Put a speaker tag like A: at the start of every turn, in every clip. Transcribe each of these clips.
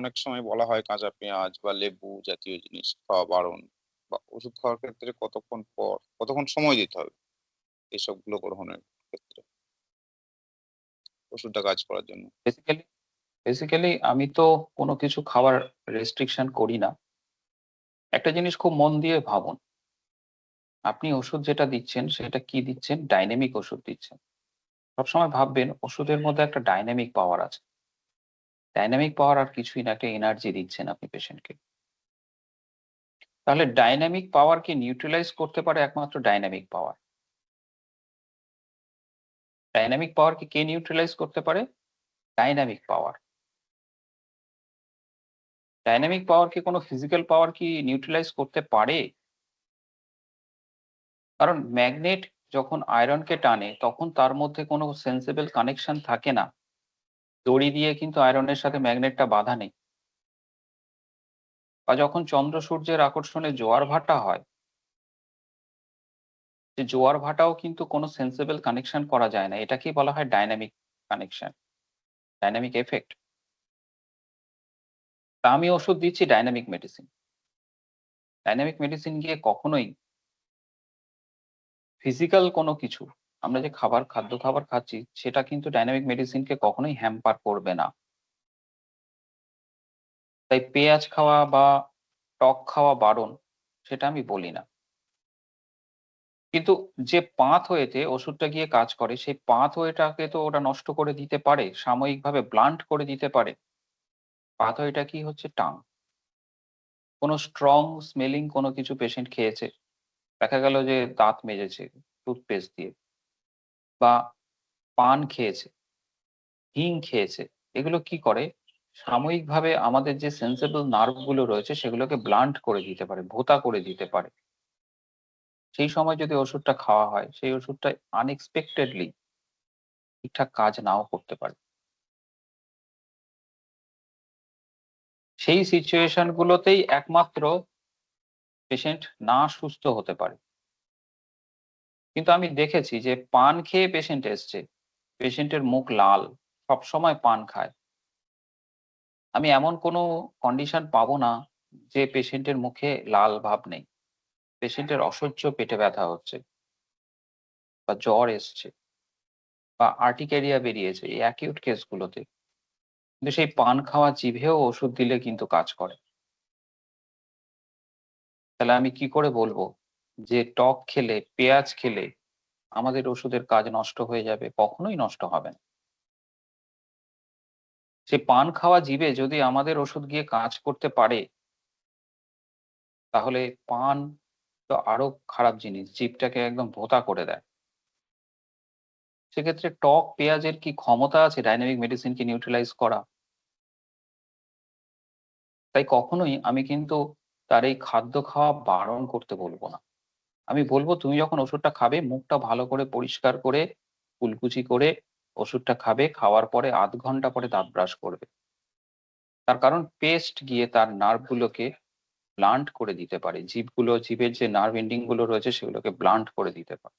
A: অনেক সময় বলা হয় কাঁচা পেঁয়াজ বা লেবু জাতীয় জিনিস খাওয়া বারণ বা ওষুধ খাওয়ার ক্ষেত্রে কতক্ষণ পর, কতক্ষণ সময় দিতে হবে এসবগুলো গ্রহণের ক্ষেত্রে? ওষুধটা কাজ করার জন্য।
B: বেসিক্যালি বেসিক্যালি আমি তো কোনো কিছু খাবার রেস্ট্রিকশন করি না। একটা জিনিস খুব মন দিয়ে ভাবুন। আপনি ওষুধ যেটা দিচ্ছেন, সেটা কি দিচ্ছেন? ডাইনামিক ওষুধ দিচ্ছেন। সবসময় ভাববেন ওষুধের মধ্যে একটা ডাইনামিক পাওয়ার আছে। ডাইনামিক পাওয়ার আর কিছুই না, একটা এনার্জি দিচ্ছেন আপনি পেশেন্টকে তাহলে ডাইনামিক পাওয়ারকে নিউট্রালাইজ করতে পারে একমাত্র ডাইনামিক পাওয়ার ডাইনামিক পাওয়ারকে কে নিউট্রালাইজ করতে পারে? ডাইনামিক পাওয়ার ডাইনামিক পাওয়ার কি কোনো ফিজিক্যাল পাওয়ার কি নিউট্রালাইজ করতে পারে? কারণ ম্যাগনেট যখন আয়রনকে টানে, তখন তার মধ্যে কোনো সেন্সিবল কানেকশন থাকে না। দড়ি দিয়ে কিন্তু আয়রনের সাথে ম্যাগনেটটা বাধা নেই। বা যখন চন্দ্র সূর্যের আকর্ষণে জোয়ার ভাটা হয় যে জোয়ার ভাটাও কিন্তু কোনো সেন্সিবল কানেকশন করা যায় না। এটাকেই বলা হয় ডাইনামিক কানেকশন ডাইনামিক এফেক্ট তা আমি ওষুধ দিচ্ছি ডাইনামিক মেডিসিন ডাইনামিক মেডিসিন গিয়ে কখনোই ফিজিক্যাল কোনো কিছু আমরা যে খাবার, খাদ্য খাবার খাচ্ছি, সেটা কিন্তু ডাইনামিক মেডিসিনকে কখনোই হ্যাম্পার করবে না। তাই পেঁয়াজ খাওয়া বা টক খাওয়া বারণ, সেটা আমি বলি না। কিন্তু যে পাঁথ হয়েতে ওষুধটা গিয়ে কাজ করে, সেই পাঁথ হয়েটাকে তো ওটা নষ্ট করে দিতে পারে, সাময়িকভাবে ব্লান্ট করে দিতে পারে। পাথ হয়েটা কি হচ্ছে? টাং। কোনো স্ট্রং স্মেলিং কোনো কিছু পেশেন্ট খেয়েছে। দেখা গেল যে দাঁত মেজেছে টুথপেস্ট দিয়ে। বা পান খেয়েছে, হিং খেয়েছে, এগুলো কি করে? সাময়িকভাবে আমাদের যে সেন্সেবল নার্ভগুলো রয়েছে সেগুলোকে ব্লান্ট করে দিতে পারে, ভোতা করে দিতে পারে। সেই সময় যদি ওষুধটা খাওয়া হয়, সেই ওষুধটা আনএক্সপেক্টেডলি ঠিকঠাক কাজ নাও করতে পারে। সেই সিচুয়েশন গুলোতেই একমাত্র পেশেন্ট না সুস্থ হতে পারে। কিন্তু আমি দেখেছি যে পান খেয়ে পেশেন্ট এসছে। পেশেন্টের মুখ লাল সব সময় পান খায়। আমি এমন কোনো কন্ডিশন পাবো না যে পেশেন্টের মুখে লাল ভাব নেই। পেশেন্টের অসহ্য পেটে ব্যথা হচ্ছে বা জ্বর এসছে বা আর্টিকেরিয়া বেরিয়েছে এই অ্যাকিউট কেসগুলোতে কিন্তু সেই পান খাওয়া জিভেও ওষুধ দিলে কিন্তু কাজ করে। তাহলে আমি কি করে বলব? যে টক খেলে, পেঁয়াজ খেলে আমাদের ওষুধের কাজ নষ্ট হয়ে যাবে, কখনোই নষ্ট হবে না। সে পান খাওয়া জীবে যদি আমাদের ওষুধ গিয়ে কাজ করতে পারে, তাহলে পান তো আরও খারাপ জিনিস জিভটাকে একদম ভোতা করে দেয়। সেক্ষেত্রে টক, পেঁয়াজের কি ক্ষমতা আছে ডাইনামিক মেডিসিনকে নিউট্রালাইজ করা? তাই কখনোই আমি কিন্তু তার এই খাদ্য খাওয়া বারণ করতে বলব না। আমি বলব, তুমি যখন ওষুধটা খাবে, মুখটা ভালো করে পরিষ্কার করে কুলকুচি করে ওষুধটা খাবে, খাওয়ার পরে আধ ঘণ্টা পরে দাঁত ব্রাশ করবে। তার কারণ পেস্ট গিয়ে তার নার্ভ গুলোকে ব্লান্ট করে দিতে পারে। জীবগুলো জীবের যে নার্ভ এন্ডিংগুলো রয়েছে, সেগুলোকে ব্লান্ট করে দিতে পারে।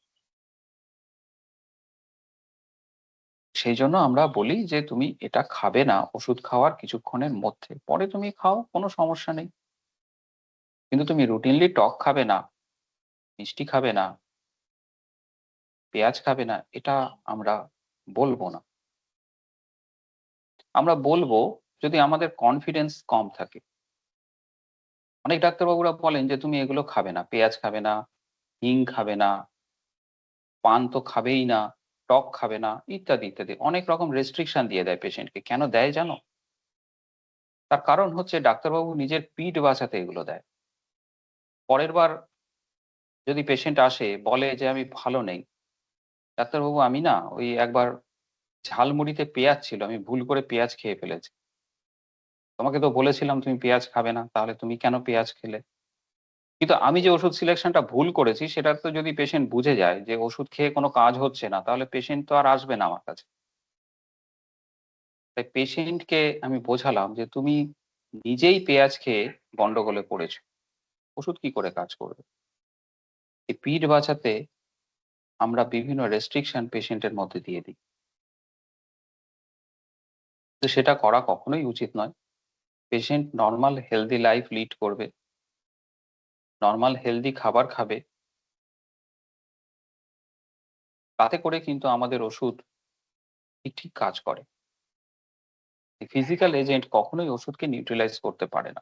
B: সেই জন্য আমরা বলি যে, তুমি এটা খাবে না, ওষুধ খাওয়ার কিছুক্ষণের মধ্যে। পরে তুমি খাও, কোনো সমস্যা নেই। কিন্তু তুমি রুটিনলি টক খাবে না। মিষ্টি খাবে না, পেঁয়াজ খাবে না, এটা আমরা বলব না। আমরা বলব যদি আমাদের কনফিডেন্স কম থাকে। অনেক ডাক্তারবাবুরা বলেন যে, তুমি এগুলো খাবে না, পেঁয়াজ খাবে না, হিং খাবে না, পান তো খাবেই না, টক খাবে না, ইত্যাদি ইত্যাদি। অনেক রকম রেস্ট্রিকশন দিয়ে দেয় পেশেন্টকে কেন দেয় জানো? তার কারণ হচ্ছে ডাক্তারবাবু নিজের পিঠ বাঁচাতে এগুলো দেয়। পরের বার যদি পেশেন্ট আসে, বলে যে আমি ভালো নেই, ডাক্তারবাবু আমি না, ওই একবার ঝালমুড়িতে পেঁয়াজ ছিল, আমি ভুল করে পেঁয়াজ খেয়ে ফেলেছি। তোমাকে তো বলেছিলাম তুমি পেঁয়াজ খাবে না, তাহলে তুমি কেন পেঁয়াজ খেলে? কিন্তু আমি যে ওষুধ সিলেকশনটা ভুল করেছি, সেটা তো যদি পেশেন্ট বুঝে যায় যে ওষুধ খেয়ে কোনো কাজ হচ্ছে না, তাহলে পেশেন্ট তো আর আসবে না আমার কাছে। তাই পেশেন্টকে আমি বোঝালাম যে তুমি নিজেই পেঁয়াজ খেয়ে গন্ডগোলে পড়েছো। ওষুধ কি করে কাজ করবে? এই পিঠ বাঁচাতে আমরা বিভিন্ন রেস্ট্রিকশন পেশেন্টের মধ্যে দিয়ে দিই তো সেটা করা কখনোই উচিত নয় patient normal healthy life lead করবে। নর্মাল হেলদি খাবার খাবে। তাতে করে কিন্তু আমাদের ওষুধ ঠিক, ঠিক কাজ করে। ফিজিক্যাল এজেন্ট কখনোই ওষুধকে নিউট্রালাইজ করতে পারে না।